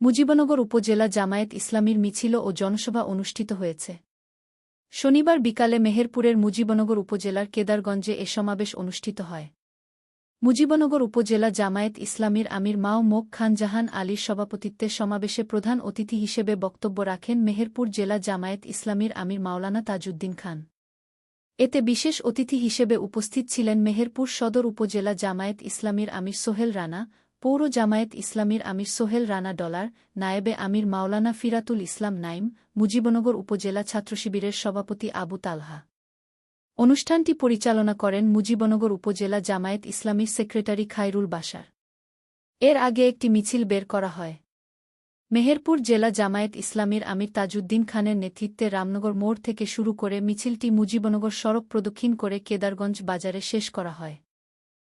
মুজিবনগর উপজেলা জামায়াত ইসলামীর মিছিল ও জনসভা অনুষ্ঠিত হয়েছে। শনিবার বিকালে মেহেরপুরের মুজিবনগর উপজেলার কেদারগঞ্জে এ সমাবেশ অনুষ্ঠিত হয়। মুজিবনগর উপজেলা জামায়াত ইসলামীর আমির মাও মোক খান জাহান আলীর সভাপতিত্বে সমাবেশে প্রধান অতিথি হিসেবে বক্তব্য রাখেন মেহেরপুর জেলা জামায়াত ইসলামীর আমির মাওলানা তাজউদ্দিন খান। এতে বিশেষ অতিথি হিসেবে উপস্থিত ছিলেন মেহেরপুর সদর উপজেলা জামায়াত ইসলামীর আমির সোহেল রানা পৌর জামায়াত ইসলামীর আমির সোহেল রানা ডলার, নায়েবে আমির মাওলানা ফিরাতুল ইসলাম নাইম, মুজিবনগর উপজেলা ছাত্রশিবিরের সভাপতি আবু তালহা। অনুষ্ঠানটি পরিচালনা করেন মুজিবনগর উপজেলা জামায়াত ইসলামীর সেক্রেটারি খায়রুল বাসার এর আগে একটি মিছিল বের করা হয়। মেহেরপুর জেলা জামায়াত ইসলামীর আমির তাজউদ্দিন খানের নেতৃত্বে রামনগর মোড় থেকে শুরু করে মিছিলটি মুজিবনগর সড়ক প্রদক্ষিণ করে কেদারগঞ্জ বাজারে শেষ করা হয়।